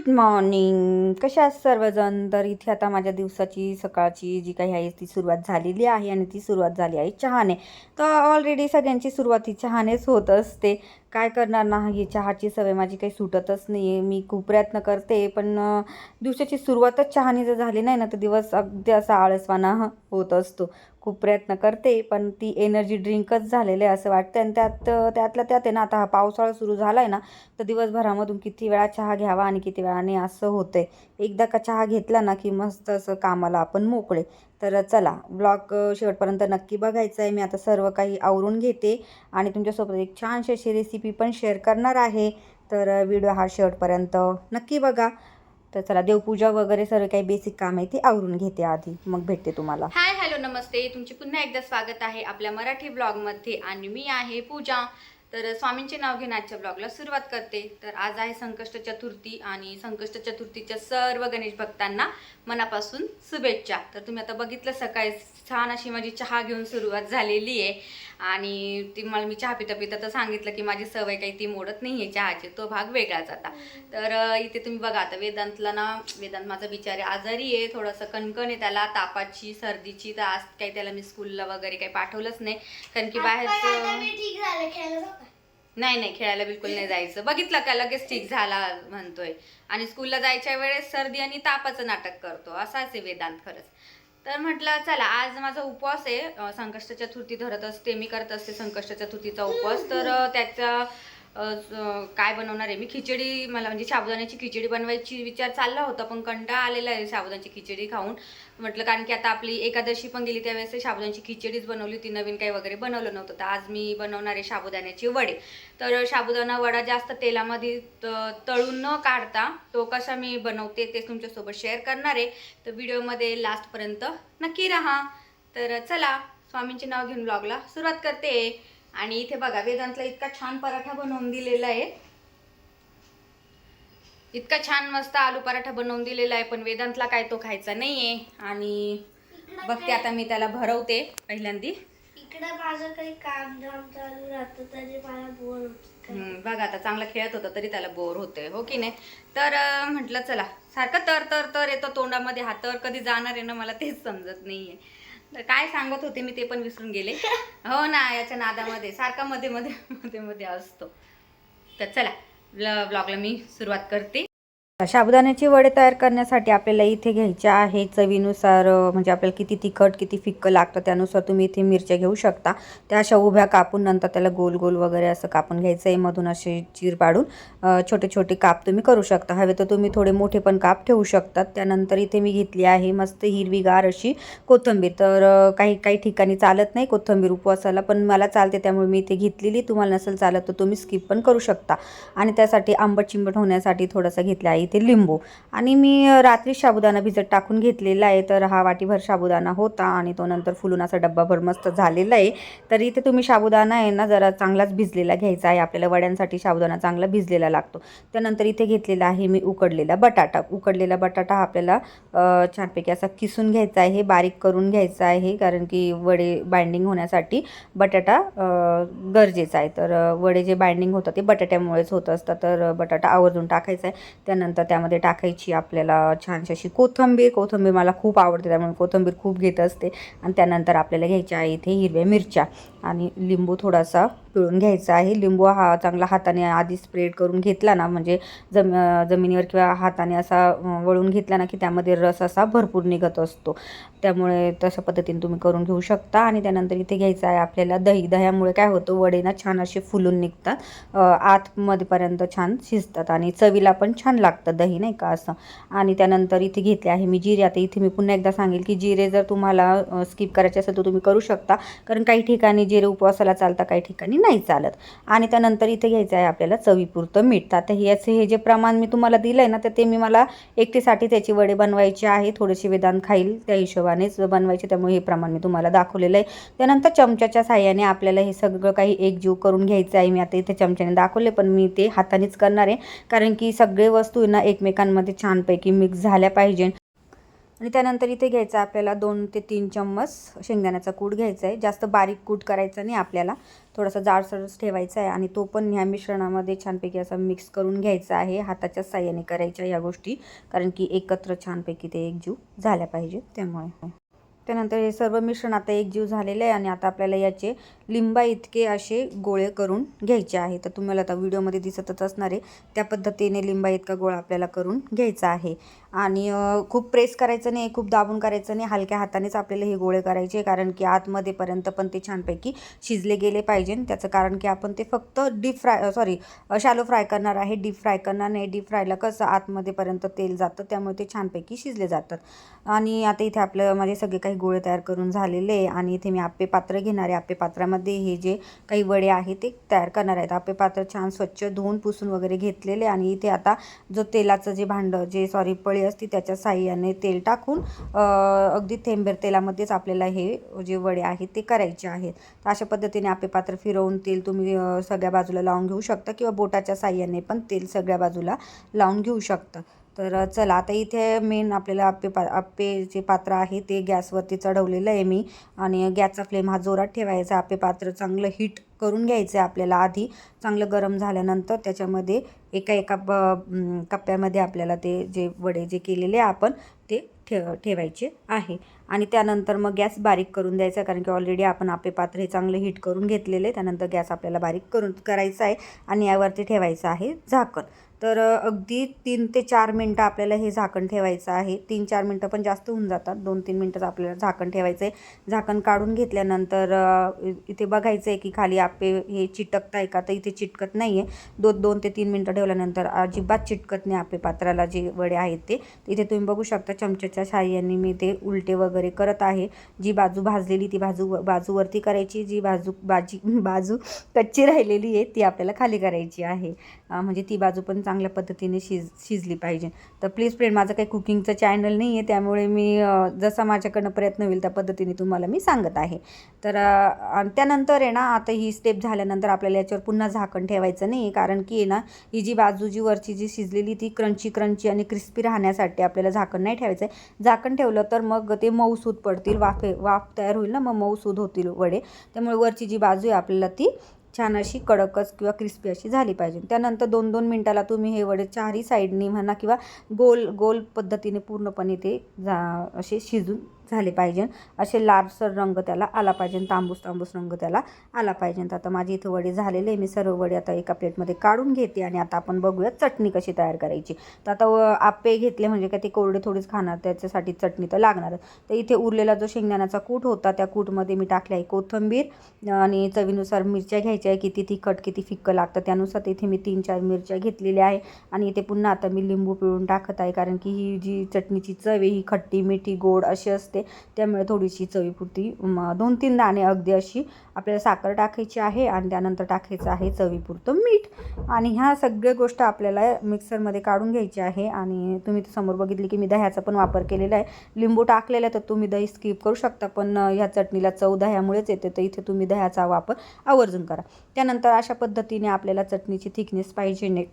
Good morning कशा आहात सर्वजण? तर इथे आता माझ्या दिवसाची सकाळची जी काही आहे ती सुरुवात झालेली आहे आणि ती सुरुवात झाली आहे चहाने. तर ऑलरेडी सगळ्यांची सुरुवात ही चहानेच होत असते. काय करणार ना ही चहाची सवय माझी काही सुटतच नाही आहे मी खूप प्रयत्न करते पण दिवसाची सुरुवातच चहाने जर झाली नाही ना तर दिवस अगदी असा आळसवाना होत असतो. खूप प्रयत्न करते पण ती एनर्जी ड्रिंकच झालेलं आहे असं वाटतं आणि त्यात त्यातल्या त्यात आहे ना आता हा पावसाळा सुरू झाला आहे ना तर दिवसभरामधून किती वेळा चहा घ्यावा आणि किती वेळाने असं असं होतंय. एकदा का चहा घेतला ना की मस्त असं कामाला आपण मोकळे. तर चला ब्लॉग शेवटपर्यंत नक्की बघायचं आहे मी आता सर्व काही आवरून घेते आणि तुमच्यासोबत एक छानशी अशी रेसिपी पण शेअर करणार आहे. तर व्हिडिओ हा शेवटपर्यंत नक्की बघा. तर चला देवपूजा वगैरे सर्व काही बेसिक काम आहे ते आवरून घेते आधी. मग भेटते तुम्हाला. हाय हॅलो नमस्ते. तुमचे पुन्हा एकदा स्वागत आहे आपल्या मराठी ब्लॉगमध्ये आणि मी आहे पूजा. तर स्वामींचे नाव घेऊन आजच्या ब्लॉगला सुरुवात करते. तर आज आहे संकष्ट चतुर्थी आणि संकष्ट चतुर्थीच्या सर्व गणेश भक्तांना मनापासून शुभेच्छा. तर तुम्ही आता बघितलं सकाळी छान अशी माझी चहा घेऊन सुरुवात झालेली आहे. आणि ती मला मी चहा पिता पिता तर सांगितलं की माझी सवय काही ती मोडत नाही आहे चहाची तो भाग वेगळाच आता. तर इथे तुम्ही बघा आता वेदांतला ना वेदांत माझा बिचारे आजारी आहे थोडंसं कणकण आहे त्याला तापाची सर्दीची तर आज काही त्याला मी स्कूलला वगैरे काही पाठवलंच नाही. कारण की बाहेरचं नाही नाही खेळायला बिलकुल नाही जायचं. बघितलं का लगेच ठीक झाला म्हणतोय. आणि स्कूलला जायच्या वेळेस सर्दी आणि तापाचं नाटक करतो. असाच आहे वेदांत खरंच. तर म्हटलं चला आज माझा उपवास आहे. संकष्ट चतुर्थी धरत असते मी करत असते संकष्ट चतुर्थीचा उपवास. तर त्याचा काय बनवणार आहे? मी खिचडी मला म्हणजे साबुदाण्याची खिचडी बनवायची विचार चालला होता पण कंटाळा आलेला आहे साबुदाण्याची खिचडी खाऊन. म्हटलं कारण की आता आपली एकादशी पण गेली त्यावेळेस साबुदाण्याची खिचडीच बनवली होती नवीन काही वगैरे बनवलं नव्हतं. तर आज मी बनवणार आहे साबुदाण्याचे वडे. तर साबुदाणा वडा जास्त तेलामध्ये त- तळून न काढता तो कसा मी बनवते ते तुमच्यासोबत शेअर करणार आहे. तर व्हिडिओमध्ये लास्टपर्यंत नक्की राहा. तर चला स्वामींचे नाव घेऊन ब्लॉगला सुरुवात करते. आणि इथे बघा वेदांतला इतका छान पराठा बनवून दिलेला आहे. इतका छान मस्त आलू पराठा बनवून दिलेला आहे पण वेदांतला काय तो खायचा नाहीये. आणि बघते आता मी त्याला भरवते पहिल्यांदी. इकडं माझं काही काम धाम चालू राहतं तरी मला बोर होत. बघा आता चांगला खेळत होता तरी त्याला बोर होते हो की नाही? तर म्हटलं चला सारखं तर तर तर येतो तोंडामध्ये हा तर कधी जाणार आहे ना मला तेच समजत नाहीये. तर काय सांगत होते मी ते पण विसरून गेले. हो ना याच्या नादामध्ये सारखा मध्ये मध्ये मध्ये मध्ये असतो. तर चला ब्लॉगला मी सुरुवात करते. साबुदाण्याची वडे तयार करण्यासाठी आपल्याला इथे घ्यायचे आहे चवीनुसार म्हणजे आपल्याला किती तिखट किती फिक्कं लागतं त्यानुसार तुम्ही इथे मिरच्या घेऊ शकता. त्या अशा उभ्या कापून नंतर त्याला गोल गोल वगैरे असं कापून घ्यायचं आहे मधून असे चीर पाडून छोटे छोटे काप तुम्ही करू शकता. हवे तर तुम्ही थोडे मोठे पण काप ठेवू शकतात त्यानंतर इथे मी घेतली आहे मस्त हिरवीगार अशी कोथिंबीर. तर काही काही ठिकाणी चालत नाही कोथिंबीर उपवासाला पण मला चालते त्यामुळे मी इथे घेतलेली. तुम्हाला नसेल चालत तर तुम्ही स्किप पण करू शकता. आणि त्यासाठी आंबट चिंबट होण्यासाठी थोडंसं घेतलं आहे इथे लिंबू. आणि मी रात्री साबुदाणा भिजत टाकून घेतलेला आहे तर हा वाटीभर साबुदाणा होता आणि तो नंतर फुलून असा डब्बाभर मस्त झालेला आहे. तर इथे तुम्ही साबुदाणा आहे ना जरा चांगलाच भिजलेला घ्यायचा आहे. आपल्याला वड्यांसाठी साबुदाणा चांगला भिजलेला लागतो. त्यानंतर इथे घेतलेला आहे मी उकडलेला बटाटा. उकडलेला बटाटा हा आपल्याला छानपैकी असा किसून घ्यायचा आहे बारीक करून घ्यायचा आहे कारण की वडे बाइंडिंग होण्यासाठी बटाटा गरजेचा आहे. तर वडे जे बाइंडिंग होतं ते बटाट्यामुळेच होत असतं तर बटाटा आवर्जून टाकायचा आहे. त्यानंतर त्यामध्ये टाकायची आपल्याला छानशी अशी कोथिंबीर. कोथिंबीर मला खूप आवडते त्यामुळे कोथिंबीर खूप घेत असते. आणि त्यानंतर आपल्याला घ्यायच्या आहे इथे हिरव्या मिरच्या आणि लिंबू थोडासा पिळून घ्यायचा आहे. लिंबू हा चांगला हाताने आधी स्प्रेड करून घेतला ना म्हणजे जम जमिनीवर किंवा हाताने असा वळून घेतला ना की त्यामध्ये रस असा भरपूर निघत असतो. त्यामुळे तशा पद्धतीने तुम्ही करून घेऊ शकता. आणि त्यानंतर इथे घ्यायचं आहे आपल्याला दही. दह्यामुळे काय होतं वडे ना छान असे फुलून निघतात. आतमध्येपर्यंत छान शिजतात आणि चवीला पण छान लागतं दही नाही का असं. आणि त्यानंतर इथे घेतले आहे मी जिरे. आता इथे मी पुन्हा एकदा सांगेल की जिरे जर तुम्हाला स्किप करायचे असेल तर तुम्ही करू शकता. कारण काही ठिकाणी जिरे उपवासाला चालतं काही ठिकाणी नाही चालत. आणि त्यानंतर इथे घ्यायचं आहे आपल्याला चवीपुरतं मीठ. तर आता याचे हे जे प्रमाण मी तुम्हाला दिलं आहे ना तर ते मी मला एकटीसाठी त्याची वडे बनवायचे आहे थोडेसे वेदान खाईल त्या हिशोबानेच बनवायचे त्यामुळे हे प्रमाण मी तुम्हाला दाखवलेलं आहे. त्यानंतर चमच्याच्या साह्याने आपल्याला हे सगळं काही एकजीव करून घ्यायचं आहे. मी आता इथे चमच्याने दाखवले पण मी ते हातानेच करणार आहे. कारण की सगळे वस्तू आहे ना एकमेकांमध्ये छानपैकी मिक्स झाल्या पाहिजे आणि त्यानंतर इथे घ्यायचं आहे आपल्याला दोन ते तीन चम्मच शेंगदाण्याचा कूट घ्यायचा आहे. जास्त बारीक कूट करायचा नाही आपल्याला. थोडासा जाडसरच ठेवायचा आहे आणि तो पण ह्या मिश्रणामध्ये छानपैकी असा मिक्स करून घ्यायचा आहे. हाताच्या साह्याने करायच्या या गोष्टी. कारण की एकत्र छानपैकी ते एकजीव झाल्या पाहिजे त्यामुळे. त्यानंतर हे सर्व मिश्रण आता एकजीव झालेलं आहे आणि आता आपल्याला याचे लिंबा इतके असे गोळे करून घ्यायचे आहे. तर तुम्हाला आता व्हिडिओमध्ये दिसतच असणार आहे. त्या पद्धतीने लिंबा इतका गोळा आपल्याला करून घ्यायचा आहे. आणि खूप प्रेस करायचं नाही खूप दाबून करायचं नाही. हलक्या हातानेच आपल्याला हे गोळे करायचे कारण की आतमध्येपर्यंत पण ते छानपैकी शिजले गेले पाहिजे. त्याचं कारण की आपण ते फक्त deep fry sorry shallow fry करणार आहे. डीप फ्राय करणार नाही. डीप फ्रायला कसं आतमध्येपर्यंत तेल जातं त्यामुळे ते छानपैकी शिजले जातात. आणि आता इथे आपलं माझे सगळे काही गोळे तयार करून झालेले आहे. आणि इथे मी आप्पे पात्र घेणार आहे. आप्पे पात्रामध्ये हे जे काही वडे आहे ते तयार करणार आहेत. आपले पात्र छान स्वच्छ धुवून पुसून वगैरे घेतलेले आणि इथे आता जो तेलाचं जे भांडं जे सॉरी पळी असते त्याच्या साह्याने तेल टाकून अगदी थेंबेर तेलामध्येच आपल्याला हे जे वडे आहेत ते करायचे आहेत. तर अशा पद्धतीने आपले पात्र फिरवून तेल तुम्ही सगळ्या बाजूला लावून घेऊ शकता किंवा बोटाच्या साह्याने पण तेल सगळ्या बाजूला लावून घेऊ शकता. तर चला आता इथे मेन आपल्याला आप्पे पा आप्पे जे पात्र आहे ते गॅसवरती चढवलेलं आहे मी. आणि गॅसचा फ्लेम हा जोरात ठेवायचा. आप्पे पात्र चांगलं हीट करून घ्यायचं आहे आपल्याला आधी. चांगलं गरम झाल्यानंतर त्याच्यामध्ये एका एका ब कप्प्यामध्ये आपल्याला ते जे वडे जे केलेले आहे आपण ते ठेव ठेवायचे आहे. आणि त्यानंतर मग गॅस बारीक करून द्यायचा कारण की ऑलरेडी आपण आपे पात्र हे चांगलं हीट करून घेतलेले आहे. त्यानंतर गॅस आपल्याला बारीक करून करायचा आहे. आणि यावरती ठेवायचं आहे झाकण. तर अगदी तीन ते चार मिनटं आपल्याला हे झाकण ठेवायचं आहे. तीन चार मिनटं पण जास्त होऊन जातात. दोन तीन मिनटंच आपल्याला झाकण ठेवायचं आहे झाकण काढून घेतल्यानंतर इथे बघायचं आहे की खाली आपे हे चिटकत आहे का? तर इथे चिटकत नाही आहे दोन दोन ते तीन मिनटं ठेवल्यानंतर अजिबात चिटकत नाही आपे पात्राला जे वडे आहेत ते. इथे तुम्ही बघू शकता चमच्याच्या साह्याने मी ते उलटे वगैरे करत आहे. जी बाजू भाजलेली ती बाजू बाजूवरती करायची. जी बाजू बाजी बाजू कच्ची राहिलेली आहे ती आपल्याला खाली करायची आहे. म्हणजे ती बाजू पण चांगल्या पद्धतीने शिज शिजली पाहिजे. तर प्लीज फ्रेंड माझं काही कुकिंगचं चॅनल नाही आहे त्यामुळे मी जसा माझ्याकडनं प्रयत्न होईल त्या पद्धतीने तुम्हाला मी सांगत आहे. तर आणि त्यानंतर आहे ना आता ही स्टेप झाल्यानंतर आपल्याला याच्यावर पुन्हा झाकण ठेवायचं नाही कारण की आहे ना ही जी बाजू जी वरची जी शिजलेली ती क्रंची क्रंची आणि क्रिस्पी राहण्यासाठी आपल्याला झाकण नाही ठेवायचं आहे झाकण ठेवलं तर मग ते मऊसूद पडतील वाफे वाफ तयार होईल ना मग मऊसूद होतील वडे. त्यामुळे वरची जी बाजू आहे आपल्याला ती छान अशी कडकच किंवा क्रिस्पी अशी झाली पाहिजे. त्यानंतर दोन दोन मिनटाला तुम्ही हे वडे चारही साईडनी म्हणा किंवा गोल गोल पद्धतीने पूर्णपणे ते जा असे शिजून झाले पाहिजे. असे लालसर रंग त्याला आला पाहिजे तांबूस तांबूस रंग त्याला आला पाहिजे. तर आता माझी इथे वडे झालेले आहे. मी सर्व वडे आता एका प्लेटमध्ये काढून घेते आणि आता आपण बघूया चटणी कशी तयार करायची. तर आता व- आप्पे घेतले म्हणजे काय ते कोरडे थोडीच खाणार त्याच्यासाठी चटणी तर लागणारच तर इथे उरलेला जो शेंगदाण्याचा कूट होता त्या कूटमध्ये मी टाकले आहे कोथिंबीर आणि चवीनुसार मिरच्या घ्यायच्या आहे किती तिखट किती फिक्कं लागतं त्यानुसार इथे मी तीन चार मिरच्या घेतलेल्या आहे आणि इथे पुन्हा आता मी लिंबू पिळून टाकत आहे. कारण की ही जी चटणीची चव आहे ही खट्टी मिठी गोड अशी असते. त्यामुळे थोडीशी चवीपुरती दोन तीन दाणे अगदी अशी आपल्याला साखर टाकायची आहे आणि त्यानंतर टाकायचं आहे चवीपुरतं मीठ. आणि ह्या सगळ्या गोष्ट आपल्याला मिक्सरमध्ये काढून घ्यायची आहे आणि तुम्ही समोर बघितली की मी दह्याचा पण वापर केलेला आहे. लिंबू टाकलेला आहे तर तुम्ही दही स्किप करू शकता पण ह्या चटणीला चव दह्यामुळेच येते तर इथे तुम्ही दह्याचा वापर आवर्जून करा. त्यानंतर अशा पद्धतीने आपल्याला चटणीची थिकनेस पाहिजे नाही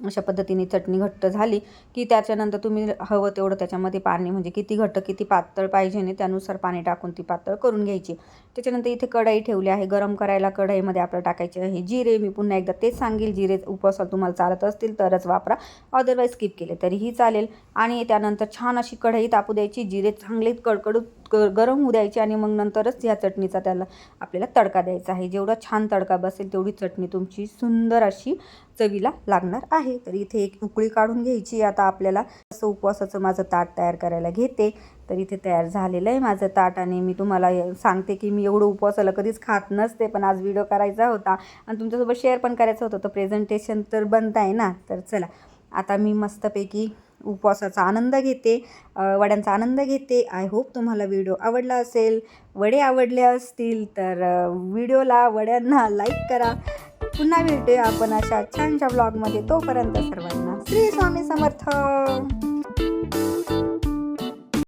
अशा पद्धतीने चटणी घट्ट झाली की त्याच्यानंतर तुम्ही हवं तेवढं त्याच्यामध्ये पाणी म्हणजे किती घट्ट किती पातळ पाहिजे नाही त्यानुसार पाणी टाकून ती पातळ करून घ्यायची. त्याच्यानंतर इथे कढई ठेवली आहे. गरम करायला कढईमध्ये आपलं टाकायचे आहे जिरे. मी पुन्हा एकदा तेच सांगेल. जिरे उपवासाला तुम्हाला चालत असतील तरच वापरा. अदरवाईज स्किप केले तरीही चालेल. आणि त्यानंतर छान अशी कढई तापू द्यायची. जिरे चांगले कडकडून ग- गरम होऊ द्यायची आणि मग नंतरच ह्या चटणीचा त्याला आपल्याला तडका द्यायचा आहे. जेवढा छान तडका बसेल तेवढी चटणी तुमची सुंदर अशी चवीला लागणार आहे. तर इथे एक उकळी काढून घ्यायची. आता आपल्याला असं उपवासाचं माझं ताट तयार करायला घेते. तर इथे तयार झालेलं आहे माझं ताट आणि मी तुम्हाला सांगते की मी एवढं उपवासाला कधीच खात नसते पण आज व्हिडिओ करायचा होता आणि तुमच्यासोबत शेअर पण करायचं होतं. तर प्रेझेंटेशन तर बनत आहे ना. तर चला आता मी मस्तपैकी उपवासाचा आनंद घेते वड्यांचा आनंद घेते. आय होप तुम्हाला व्हिडिओ आवडला असेल. वडे आवडले असतील तर व्हिडिओला वड्यांना लाईक करा. पुन्हा भेटूया आपण अशा छानशा ब्लॉगमध्ये तोपर्यंत सर्वांना श्री स्वामी समर्थ.